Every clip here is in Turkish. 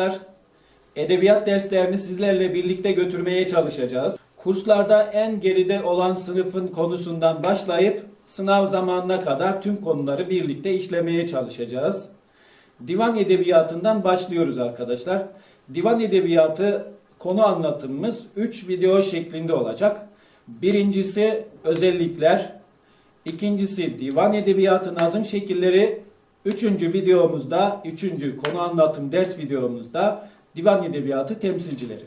Arkadaşlar. Edebiyat derslerini sizlerle birlikte götürmeye çalışacağız. Kurslarda en geride olan sınıfın konusundan başlayıp sınav zamanına kadar tüm konuları birlikte işlemeye çalışacağız. Divan edebiyatından başlıyoruz arkadaşlar. Divan edebiyatı konu anlatımımız 3 video şeklinde olacak. Birincisi özellikler, ikincisi divan edebiyatı nazım şekilleri, üçüncü videomuzda, üçüncü konu anlatım ders videomuzda divan edebiyatı temsilcileri.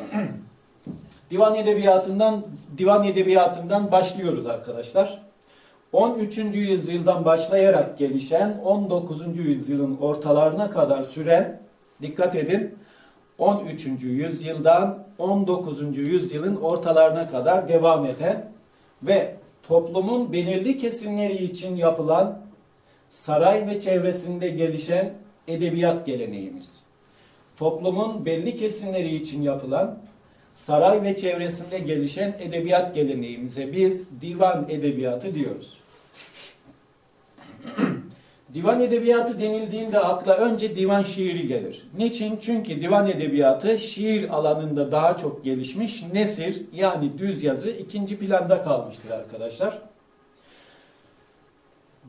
divan edebiyatından divan edebiyatından başlıyoruz arkadaşlar. 13. yüzyıldan başlayarak gelişen 19. yüzyılın ortalarına kadar süren dikkat edin 13. yüzyıldan 19. yüzyılın ortalarına kadar devam eden ve toplumun belirli kesimleri için yapılan saray ve çevresinde gelişen edebiyat geleneğimiz. Toplumun belli kesimleri için yapılan saray ve çevresinde gelişen edebiyat geleneğimize biz divan edebiyatı diyoruz. Divan edebiyatı denildiğinde akla önce divan şiiri gelir. Niçin? Çünkü divan edebiyatı şiir alanında daha çok gelişmiş, nesir yani düz yazı ikinci planda kalmıştır arkadaşlar.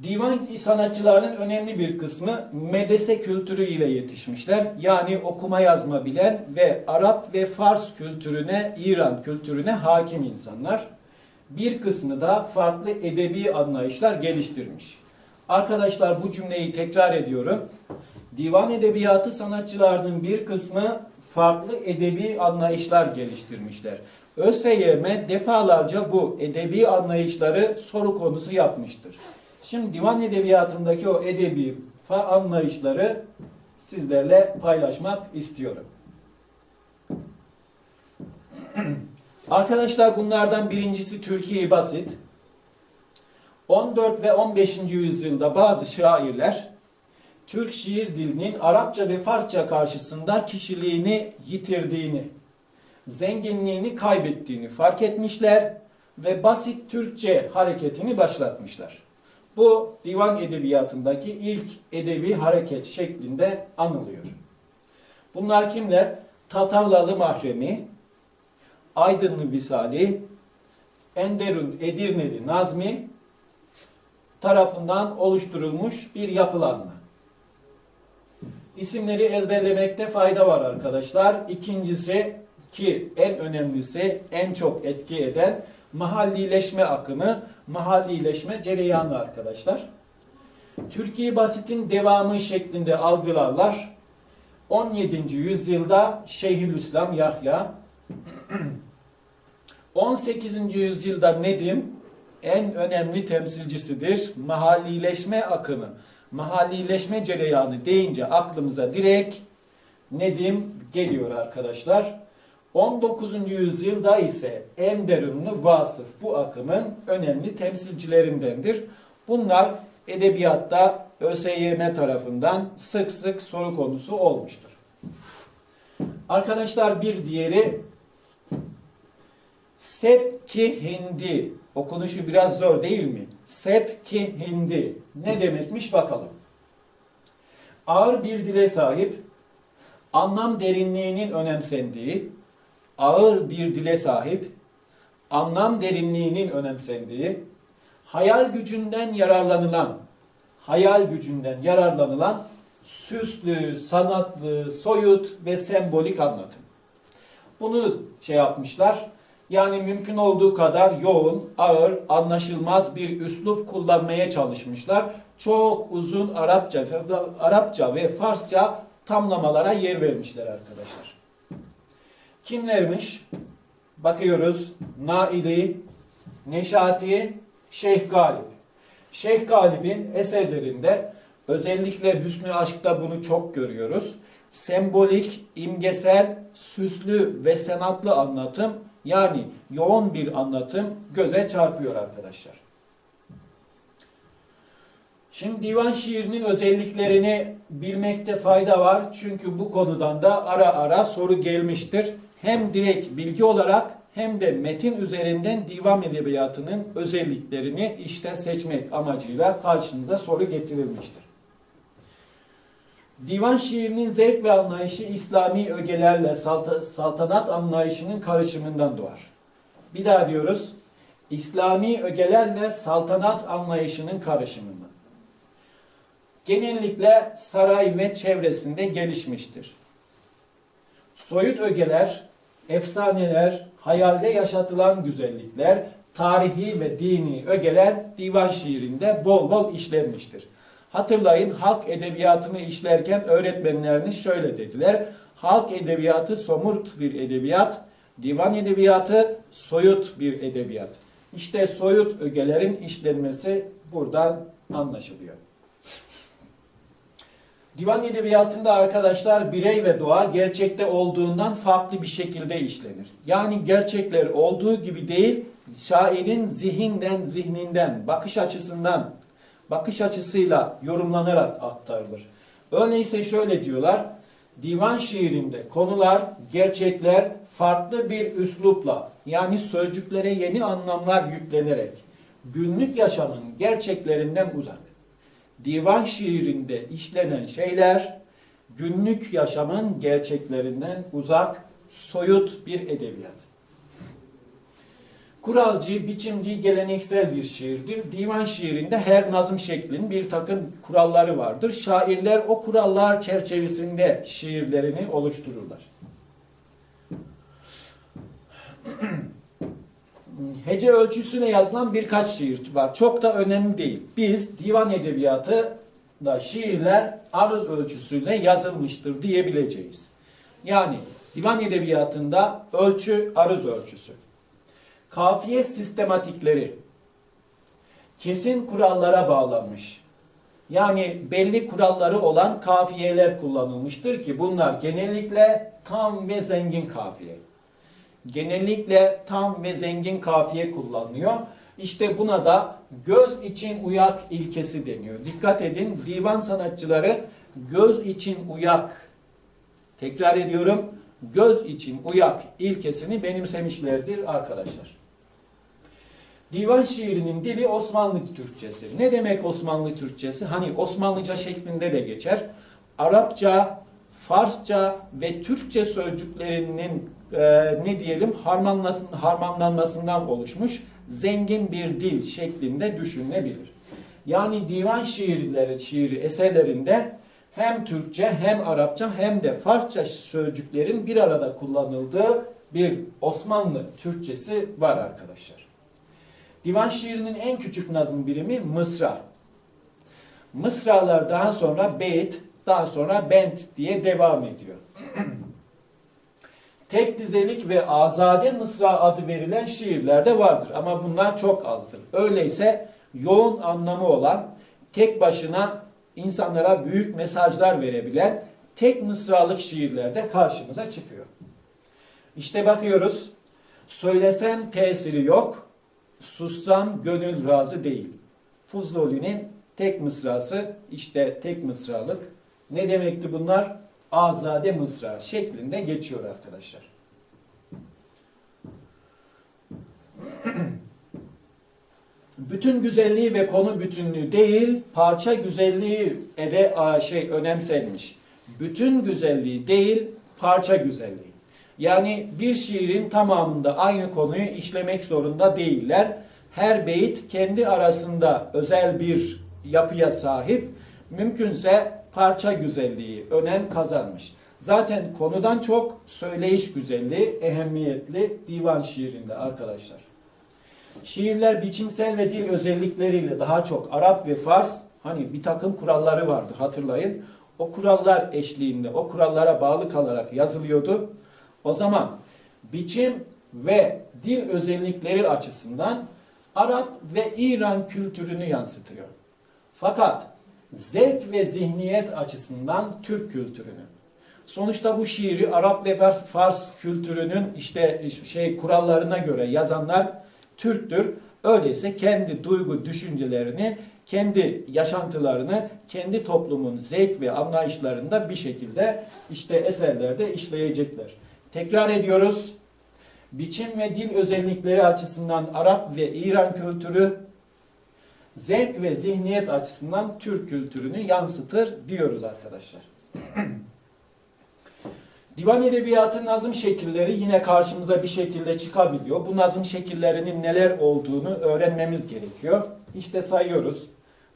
Divan sanatçılarının önemli bir kısmı medrese kültürü ile yetişmişler. Yani okuma yazma bilen ve Arap ve Fars kültürüne, İran kültürüne hakim insanlar. Bir kısmı da farklı edebi anlayışlar geliştirmiş. Arkadaşlar bu cümleyi tekrar ediyorum. Divan edebiyatı sanatçılarının bir kısmı farklı edebi anlayışlar geliştirmişler. ÖSYM defalarca bu edebi anlayışları soru konusu yapmıştır. Şimdi divan edebiyatındaki o edebi anlayışları sizlerle paylaşmak istiyorum. Arkadaşlar bunlardan birincisi Türkiye Basit. 14 ve 15. yüzyılda bazı şairler Türk şiir dilinin Arapça ve Farsça karşısında kişiliğini yitirdiğini, zenginliğini kaybettiğini fark etmişler ve basit Türkçe hareketini başlatmışlar. Bu divan edebiyatındaki ilk edebi hareket şeklinde anılıyor. Bunlar kimler? Tatavlalı Mahremi, Aydınlı Visali, Enderun Edirneli Nazmi tarafından oluşturulmuş bir yapılanma. İsimleri ezberlemekte fayda var arkadaşlar. İkincisi ki en önemlisi en çok etki eden mahallileşme akımı, mahallileşme cereyanı arkadaşlar. Türkiye Basit'in devamı şeklinde algılarlar. 17. yüzyılda Şeyhülislam Yahya, 18. yüzyılda Nedim en önemli temsilcisidir. Mahallileşme akımı, mahallileşme cereyanı deyince aklımıza direkt Nedim geliyor arkadaşlar. 19. yüzyılda ise Enderunlu Vasıf bu akımın önemli temsilcilerindendir. Bunlar edebiyatta ÖSYM tarafından sık sık soru konusu olmuştur. Arkadaşlar bir diğeri Sepki Hindi. Okunuşu biraz zor değil mi? Sepki Hindi. Ne demekmiş bakalım. Ağır bir dile sahip, anlam derinliğinin önemsendiği, ağır bir dile sahip, anlam derinliğinin önemsendiği, hayal gücünden yararlanılan, hayal gücünden yararlanılan süslü, sanatlı, soyut ve sembolik anlatım. Bunu şey yapmışlar. Yani mümkün olduğu kadar yoğun, ağır, anlaşılmaz bir üslup kullanmaya çalışmışlar. Çok uzun Arapça, Arapça ve Farsça tamlamalara yer vermişler arkadaşlar. Kimlermiş? Bakıyoruz. Naili, Neşati, Şeyh Galip. Şeyh Galip'in eserlerinde özellikle Hüsnü Aşk'ta bunu çok görüyoruz. Sembolik, imgesel, süslü ve sanatlı anlatım yani yoğun bir anlatım göze çarpıyor arkadaşlar. Şimdi divan şiirinin özelliklerini bilmekte fayda var. Çünkü bu konudan da ara ara soru gelmiştir. Hem direkt bilgi olarak hem de metin üzerinden divan edebiyatının özelliklerini işte seçmek amacıyla karşınıza soru getirilmiştir. Divan şiirinin zevk ve anlayışı İslami ögelerle salta- saltanat anlayışının karışımından doğar. Bir daha diyoruz. İslami ögelerle saltanat anlayışının karışımından. Genellikle saray ve çevresinde gelişmiştir. Soyut ögeler, efsaneler, hayalde yaşatılan güzellikler, tarihi ve dini ögeler divan şiirinde bol bol işlenmiştir. Hatırlayın halk edebiyatını işlerken öğretmenleriniz şöyle dediler. Halk edebiyatı somurt bir edebiyat, divan edebiyatı soyut bir edebiyat. İşte soyut ögelerin işlenmesi buradan anlaşılıyor. Divan edebiyatında arkadaşlar birey ve doğa gerçekte olduğundan farklı bir şekilde işlenir. Yani gerçekler olduğu gibi değil, şairin zihinden, zihninden, bakış açısından, bakış açısıyla yorumlanarak aktarılır. Öyleyse şöyle diyorlar, divan şiirinde konular, gerçekler farklı bir üslupla, yani sözcüklere yeni anlamlar yüklenerek, günlük yaşamın gerçeklerinden uzak divan şiirinde işlenen şeyler günlük yaşamın gerçeklerinden uzak, soyut bir edebiyat. Kuralcı, biçimci, geleneksel bir şiirdir. Divan şiirinde her nazım şeklinin bir takım kuralları vardır. Şairler o kurallar çerçevesinde şiirlerini oluştururlar. hece ölçüsüne yazılan birkaç şiir var. Çok da önemli değil. Biz divan edebiyatı da şiirler aruz ölçüsüyle yazılmıştır diyebileceğiz. Yani divan edebiyatında ölçü aruz ölçüsü. Kafiye sistematikleri kesin kurallara bağlanmış. Yani belli kuralları olan kafiyeler kullanılmıştır ki bunlar genellikle tam ve zengin kafiye genellikle tam ve zengin kafiye kullanılıyor. İşte buna da göz için uyak ilkesi deniyor. Dikkat edin divan sanatçıları göz için uyak tekrar ediyorum göz için uyak ilkesini benimsemişlerdir arkadaşlar. Divan şiirinin dili Osmanlı Türkçesi. Ne demek Osmanlı Türkçesi? Hani Osmanlıca şeklinde de geçer. Arapça, Farsça ve Türkçe sözcüklerinin e, ne diyelim harmanlanmasından oluşmuş zengin bir dil şeklinde düşünülebilir. Yani divan şiirleri, şiiri eserlerinde hem Türkçe hem Arapça hem de Farsça sözcüklerin bir arada kullanıldığı bir Osmanlı Türkçesi var arkadaşlar. Divan şiirinin en küçük nazım birimi mısra. Mısralar daha sonra beyt, daha sonra bent diye devam ediyor. Tek dizelik ve azade mısra adı verilen şiirler de vardır ama bunlar çok azdır. Öyleyse yoğun anlamı olan, tek başına insanlara büyük mesajlar verebilen tek mısralık şiirler de karşımıza çıkıyor. İşte bakıyoruz, söylesem tesiri yok, sussam gönül razı değil. Fuzuli'nin tek mısrası işte tek mısralık. Ne demekti bunlar? Azade mısra şeklinde geçiyor arkadaşlar. Bütün güzelliği ve konu bütünlüğü değil, parça güzelliği ede şey önemsenmiş. Bütün güzelliği değil, parça güzelliği. Yani bir şiirin tamamında aynı konuyu işlemek zorunda değiller. Her beyit kendi arasında özel bir yapıya sahip. Mümkünse parça güzelliği önem kazanmış. Zaten konudan çok söyleyiş güzelliği ehemmiyetli divan şiirinde arkadaşlar. Şiirler biçimsel ve dil özellikleriyle daha çok Arap ve Fars hani bir takım kuralları vardı hatırlayın. O kurallar eşliğinde, o kurallara bağlı kalarak yazılıyordu. O zaman biçim ve dil özellikleri açısından Arap ve İran kültürünü yansıtıyor. Fakat zevk ve zihniyet açısından Türk kültürünü. Sonuçta bu şiiri Arap ve Fars kültürünün işte şey kurallarına göre yazanlar Türktür. Öyleyse kendi duygu düşüncelerini, kendi yaşantılarını, kendi toplumun zevk ve anlayışlarında bir şekilde işte eserlerde işleyecekler. Tekrar ediyoruz. Biçim ve dil özellikleri açısından Arap ve İran kültürü zevk ve zihniyet açısından Türk kültürünü yansıtır diyoruz arkadaşlar. Divan edebiyatı nazım şekilleri yine karşımıza bir şekilde çıkabiliyor. Bu nazım şekillerinin neler olduğunu öğrenmemiz gerekiyor. İşte sayıyoruz.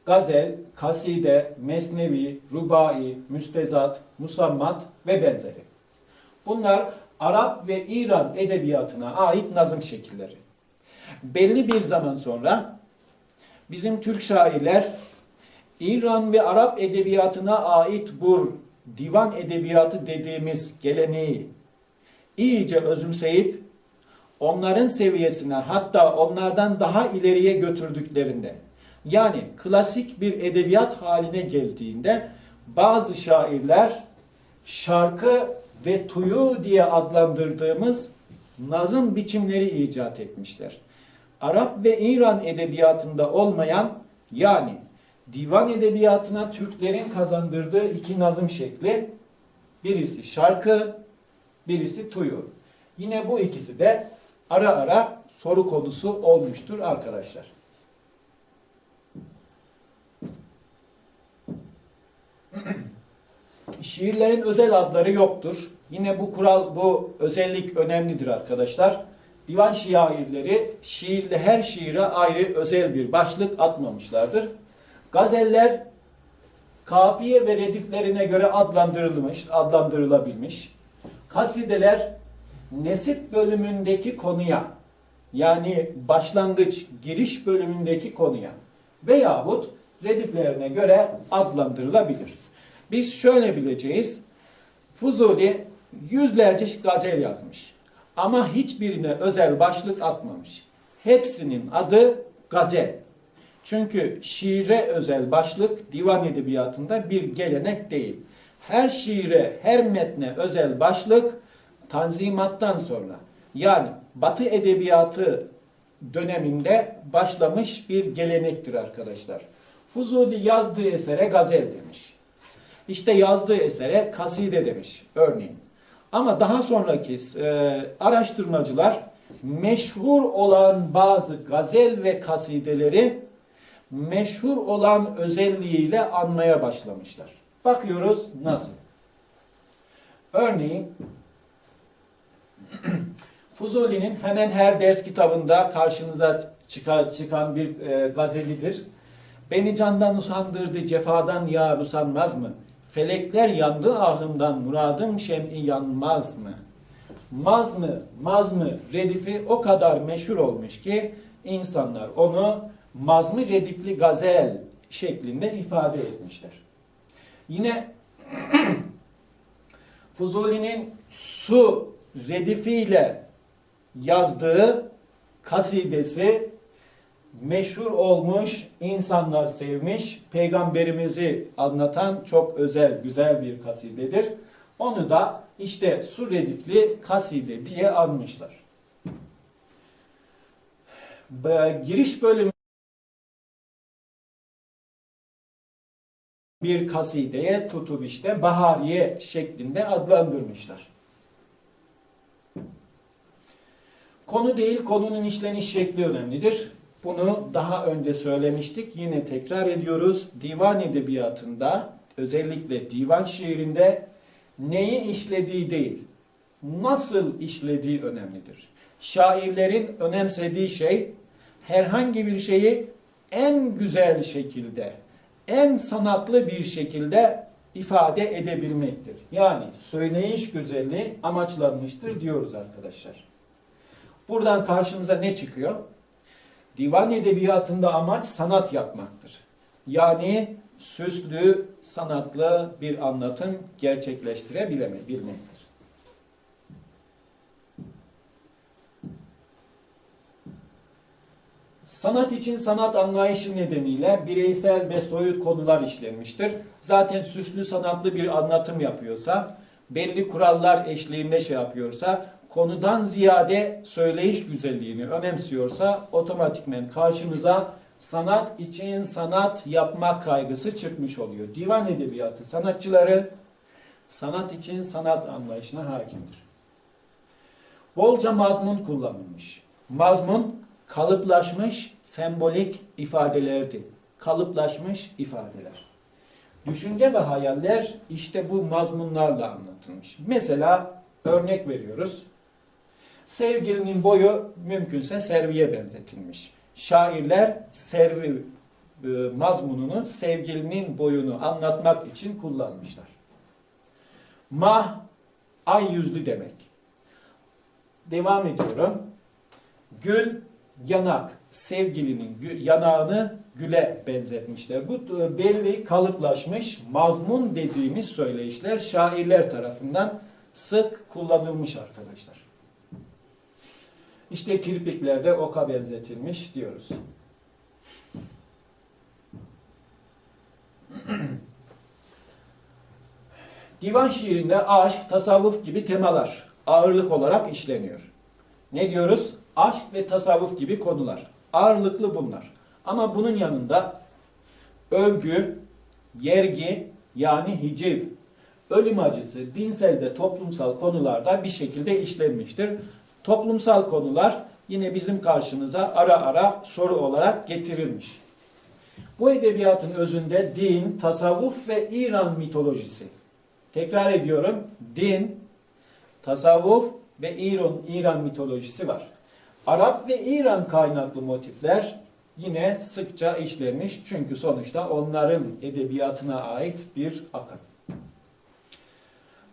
Gazel, kaside, mesnevi, rubai, müstezat, musammat ve benzeri. Bunlar Arap ve İran edebiyatına ait nazım şekilleri. Belli bir zaman sonra bizim Türk şairler İran ve Arap edebiyatına ait bu divan edebiyatı dediğimiz geleneği iyice özümseyip onların seviyesine hatta onlardan daha ileriye götürdüklerinde yani klasik bir edebiyat haline geldiğinde bazı şairler şarkı ve tuyu diye adlandırdığımız nazım biçimleri icat etmişler. Arap ve İran edebiyatında olmayan yani divan edebiyatına Türklerin kazandırdığı iki nazım şekli birisi şarkı, birisi tuyu. Yine bu ikisi de ara ara soru konusu olmuştur arkadaşlar. Şiirlerin özel adları yoktur. Yine bu kural, bu özellik önemlidir arkadaşlar. Divan şairleri şiirde her şiire ayrı özel bir başlık atmamışlardır. Gazeller kafiye ve rediflerine göre adlandırılmış, adlandırılabilmiş. Kasideler nesip bölümündeki konuya yani başlangıç, giriş bölümündeki konuya veyahut rediflerine göre adlandırılabilir. Biz şöyle bileceğiz. Fuzuli yüzlerce gazel yazmış. Ama hiçbirine özel başlık atmamış. Hepsinin adı gazel. Çünkü şiire özel başlık divan edebiyatında bir gelenek değil. Her şiire, her metne özel başlık tanzimattan sonra yani Batı edebiyatı döneminde başlamış bir gelenektir arkadaşlar. Fuzuli yazdığı esere gazel demiş. İşte yazdığı esere kaside demiş örneğin. Ama daha sonraki e, araştırmacılar meşhur olan bazı gazel ve kasideleri meşhur olan özelliğiyle anmaya başlamışlar. Bakıyoruz nasıl. Örneğin Fuzuli'nin hemen her ders kitabında karşınıza çıkan bir e, gazelidir. Beni candan usandırdı cefadan yar usanmaz mı? Felekler yandı ahımdan muradım şem'i yanmaz mı? Maz mı, maz mı redifi o kadar meşhur olmuş ki insanlar onu mazmı redifli gazel şeklinde ifade etmişler. Yine Fuzuli'nin su redifiyle yazdığı kasidesi meşhur olmuş, insanlar sevmiş, peygamberimizi anlatan çok özel, güzel bir kasidedir. Onu da işte su redifli kaside diye anmışlar. Giriş bölümü bir kasideye tutup işte Bahariye şeklinde adlandırmışlar. Konu değil, konunun işleniş şekli önemlidir. Bunu daha önce söylemiştik. Yine tekrar ediyoruz. Divan edebiyatında, özellikle divan şiirinde neyi işlediği değil, nasıl işlediği önemlidir. Şairlerin önemsediği şey herhangi bir şeyi en güzel şekilde, en sanatlı bir şekilde ifade edebilmektir. Yani söyleyiş güzelliği amaçlanmıştır diyoruz arkadaşlar. Buradan karşımıza ne çıkıyor? Divan edebiyatında amaç sanat yapmaktır. Yani süslü, sanatlı bir anlatım gerçekleştirebilmektir. Sanat için sanat anlayışı nedeniyle bireysel ve soyut konular işlenmiştir. Zaten süslü sanatlı bir anlatım yapıyorsa, belli kurallar eşliğinde şey yapıyorsa, konudan ziyade söyleyiş güzelliğini önemsiyorsa otomatikmen karşımıza sanat için sanat yapmak kaygısı çıkmış oluyor. Divan edebiyatı sanatçıları sanat için sanat anlayışına hakimdir. Bolca mazmun kullanılmış. Mazmun kalıplaşmış sembolik ifadelerdi. Kalıplaşmış ifadeler. Düşünce ve hayaller işte bu mazmunlarla anlatılmış. Mesela örnek veriyoruz. Sevgilinin boyu mümkünse serviye benzetilmiş. Şairler servi e, mazmununu sevgilinin boyunu anlatmak için kullanmışlar. Mah, ay yüzlü demek. Devam ediyorum. Gül, yanak. Sevgilinin gü- yanağını güle benzetmişler. Bu e, belli kalıplaşmış mazmun dediğimiz söyleyişler şairler tarafından sık kullanılmış arkadaşlar. İşte kirpiklerde oka benzetilmiş diyoruz. Divan şiirinde aşk, tasavvuf gibi temalar ağırlık olarak işleniyor. Ne diyoruz? Aşk ve tasavvuf gibi konular. Ağırlıklı bunlar. Ama bunun yanında övgü, yergi yani hiciv, ölüm acısı, dinsel ve toplumsal konularda bir şekilde işlenmiştir. Toplumsal konular yine bizim karşımıza ara ara soru olarak getirilmiş. Bu edebiyatın özünde din, tasavvuf ve İran mitolojisi. Tekrar ediyorum. Din, tasavvuf ve İran, İran mitolojisi var. Arap ve İran kaynaklı motifler yine sıkça işlenmiş. Çünkü sonuçta onların edebiyatına ait bir akım.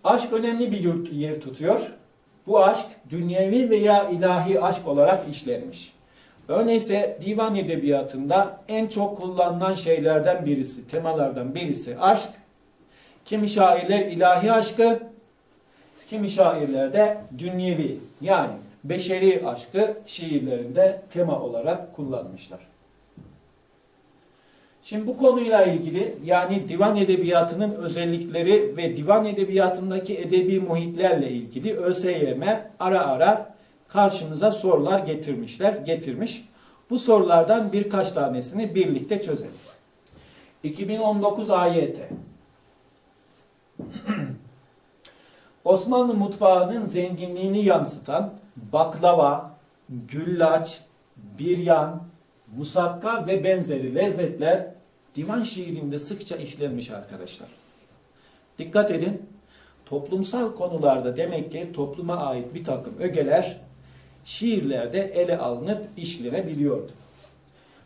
Aşk önemli bir yurt- yer tutuyor. Bu aşk dünyevi veya ilahi aşk olarak işlenmiş. Öyleyse divan edebiyatında en çok kullanılan şeylerden birisi, temalardan birisi aşk. Kimi şairler ilahi aşkı, kimi şairler de dünyevi yani beşeri aşkı şiirlerinde tema olarak kullanmışlar. Şimdi bu konuyla ilgili yani divan edebiyatının özellikleri ve divan edebiyatındaki edebi muhitlerle ilgili ÖSYM ara ara karşımıza sorular getirmişler, getirmiş. Bu sorulardan birkaç tanesini birlikte çözelim. 2019 AYT Osmanlı mutfağının zenginliğini yansıtan baklava, güllaç, biryan, musakka ve benzeri lezzetler divan şiirinde sıkça işlenmiş arkadaşlar. Dikkat edin, toplumsal konularda demek ki topluma ait bir takım ögeler şiirlerde ele alınıp işlenebiliyordu.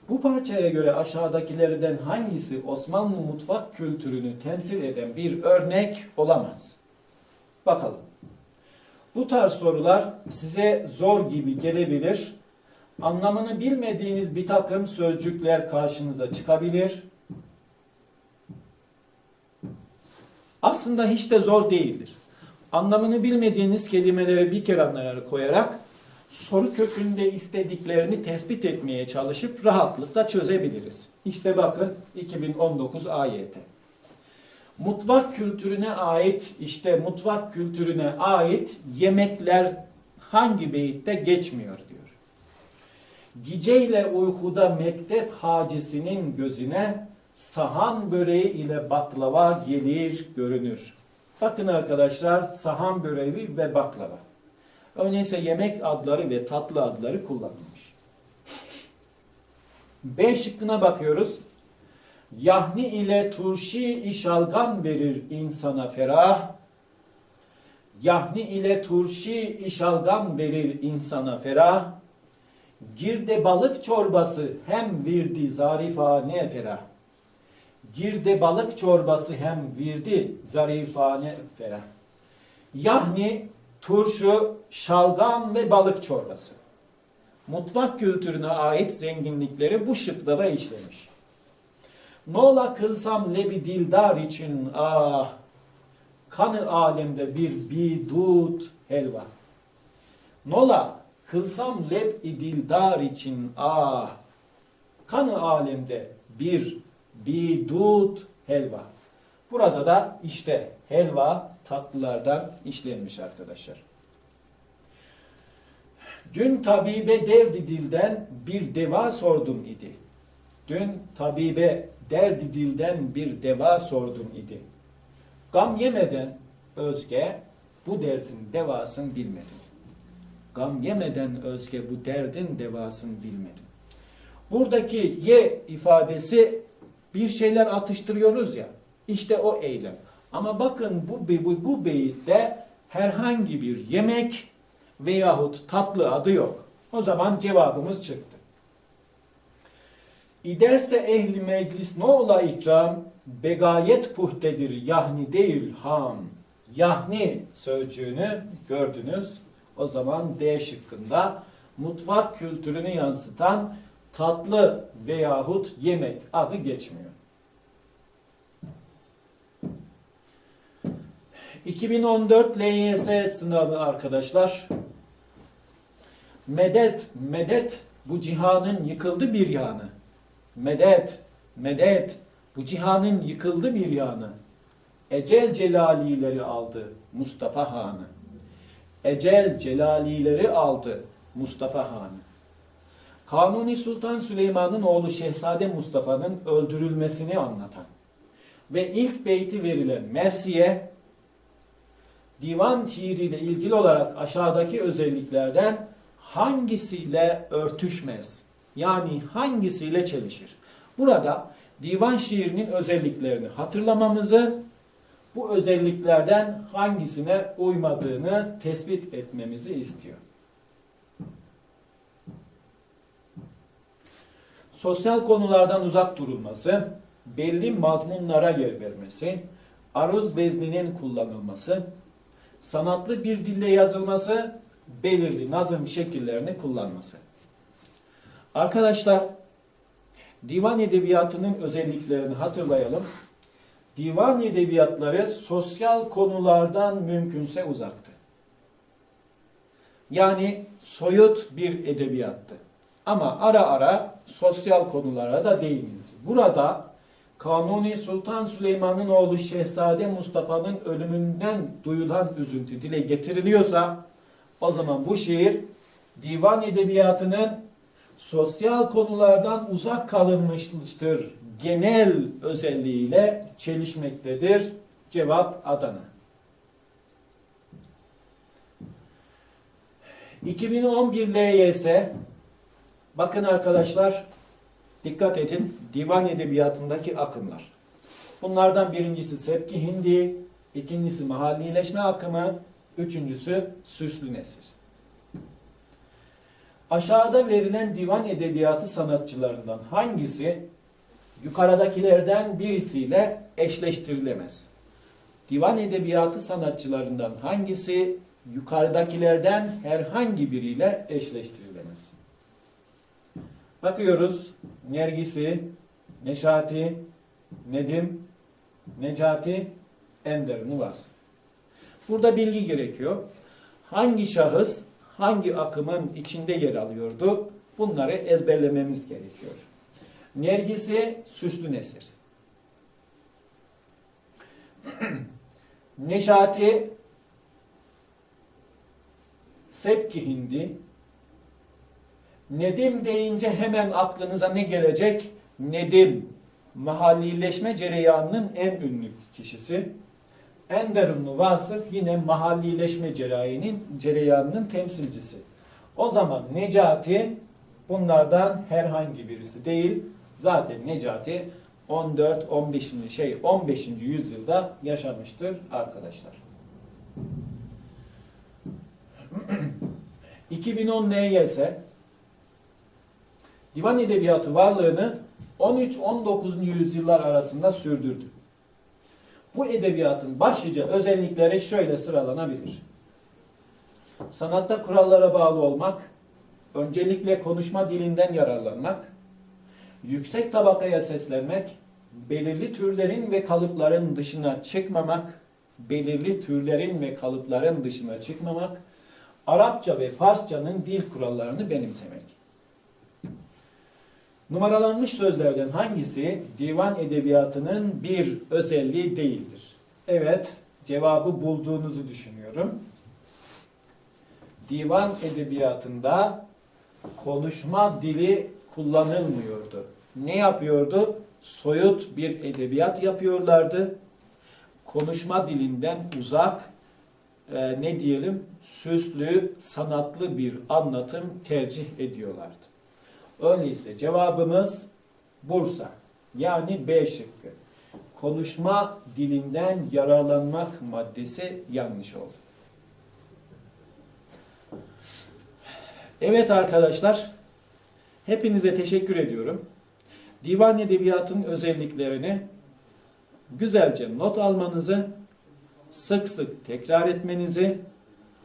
Bu parçaya göre aşağıdakilerden hangisi Osmanlı mutfak kültürünü temsil eden bir örnek olamaz? Bakalım. Bu tarz sorular size zor gibi gelebilir. Anlamını bilmediğiniz bir takım sözcükler karşınıza çıkabilir. Aslında hiç de zor değildir. Anlamını bilmediğiniz kelimeleri bir kenara koyarak soru kökünde istediklerini tespit etmeye çalışıp rahatlıkla çözebiliriz. İşte bakın 2019 AYT. Mutfak kültürüne ait işte mutfak kültürüne ait yemekler hangi beyitte geçmiyor. Geceyle uykuda mektep hacisinin gözüne sahan böreği ile baklava gelir görünür. Bakın arkadaşlar sahan böreği ve baklava. Öyleyse yemek adları ve tatlı adları kullanılmış. B şıkkına bakıyoruz. Yahni ile turşi işalgam verir insana ferah. Yahni ile turşi işalgam verir insana ferah. Girde balık çorbası hem virdi zarifane ferah. Girde balık çorbası hem virdi zarifane ferah. Yahni, turşu, şalgam ve balık çorbası. Mutfak kültürüne ait zenginlikleri bu şıkta da işlemiş. Nola kılsam lebi dildar için ah kanı alemde bir bidut helva. Nola kılsam leb dildar için ah kanı alemde bir bidut helva. Burada da işte helva tatlılardan işlenmiş arkadaşlar. Dün tabibe derdi dilden bir deva sordum idi. Dün tabibe derdi dilden bir deva sordum idi. Gam yemeden özge bu derdin devasını bilmedim. Gam yemeden özge bu derdin devasını bilmedim. Buradaki ye ifadesi bir şeyler atıştırıyoruz ya. İşte o eylem. Ama bakın bu, bu, bu beyitte herhangi bir yemek veyahut tatlı adı yok. O zaman cevabımız çıktı. İderse ehli meclis ne ola ikram, begayet puhtedir yahni değil ham. Yahni sözcüğünü gördünüz. O zaman D şıkkında mutfak kültürünü yansıtan tatlı veyahut yemek adı geçmiyor. 2014 LYS sınavı arkadaşlar. Medet, medet bu cihanın yıkıldı bir yanı. Medet, medet bu cihanın yıkıldı bir yanı. Ecel celalileri aldı Mustafa Han'ı. Ecel celalileri aldı Mustafa Han'ı. Kanuni Sultan Süleyman'ın oğlu Şehzade Mustafa'nın öldürülmesini anlatan ve ilk beyti verilen Mersiye divan şiiriyle ilgili olarak aşağıdaki özelliklerden hangisiyle örtüşmez? Yani hangisiyle çelişir? Burada divan şiirinin özelliklerini hatırlamamızı, bu özelliklerden hangisine uymadığını tespit etmemizi istiyor. Sosyal konulardan uzak durulması, belli mazmunlara yer vermesi, aruz vezninin kullanılması, sanatlı bir dille yazılması, belirli nazım şekillerini kullanması. Arkadaşlar, divan edebiyatının özelliklerini hatırlayalım. Divan edebiyatları sosyal konulardan mümkünse uzaktı. Yani soyut bir edebiyattı. Ama ara ara sosyal konulara da değinildi. Burada Kanuni Sultan Süleyman'ın oğlu Şehzade Mustafa'nın ölümünden duyulan üzüntü dile getiriliyorsa o zaman bu şiir divan edebiyatının sosyal konulardan uzak kalınmıştır genel özelliğiyle çelişmektedir. Cevap Adana. 2011 LYS bakın arkadaşlar dikkat edin divan edebiyatındaki akımlar. Bunlardan birincisi Sepki Hindi, ikincisi mahallileşme akımı, üçüncüsü süslü nesir. Aşağıda verilen divan edebiyatı sanatçılarından hangisi yukarıdakilerden birisiyle eşleştirilemez? Divan edebiyatı sanatçılarından hangisi yukarıdakilerden herhangi biriyle eşleştirilemez? Bakıyoruz. Nergisi, Neşati, Nedim, Necati, Ender Nuvas. Burada bilgi gerekiyor. Hangi şahıs hangi akımın içinde yer alıyordu? Bunları ezberlememiz gerekiyor. Nergisi süslü nesir. Neşati Sepki Hindi Nedim deyince hemen aklınıza ne gelecek? Nedim mahallileşme cereyanının en ünlü kişisi. Enderun Vasıf yine mahallileşme cereyanının, cereyanının temsilcisi. O zaman Necati bunlardan herhangi birisi değil. Zaten Necati 14 15. şey 15. yüzyılda yaşamıştır arkadaşlar. 2010 LYS divan edebiyatı varlığını 13-19. yüzyıllar arasında sürdürdü. Bu edebiyatın başlıca özellikleri şöyle sıralanabilir. Sanatta kurallara bağlı olmak, öncelikle konuşma dilinden yararlanmak, yüksek tabakaya seslenmek, belirli türlerin ve kalıpların dışına çıkmamak, belirli türlerin ve kalıpların dışına çıkmamak, Arapça ve Farsçanın dil kurallarını benimsemek. Numaralanmış sözlerden hangisi divan edebiyatının bir özelliği değildir? Evet, cevabı bulduğunuzu düşünüyorum. Divan edebiyatında konuşma dili kullanılmıyordu. Ne yapıyordu? Soyut bir edebiyat yapıyorlardı. Konuşma dilinden uzak, e, ne diyelim, süslü, sanatlı bir anlatım tercih ediyorlardı. Öyleyse cevabımız Bursa. Yani B şıkkı. konuşma dilinden yararlanmak maddesi yanlış oldu. Evet arkadaşlar, hepinize teşekkür ediyorum. Divan edebiyatının özelliklerini güzelce not almanızı, sık sık tekrar etmenizi,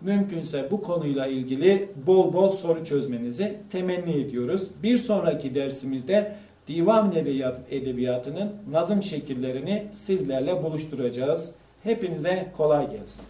mümkünse bu konuyla ilgili bol bol soru çözmenizi temenni ediyoruz. Bir sonraki dersimizde divan edebiyat- edebiyatının nazım şekillerini sizlerle buluşturacağız. Hepinize kolay gelsin.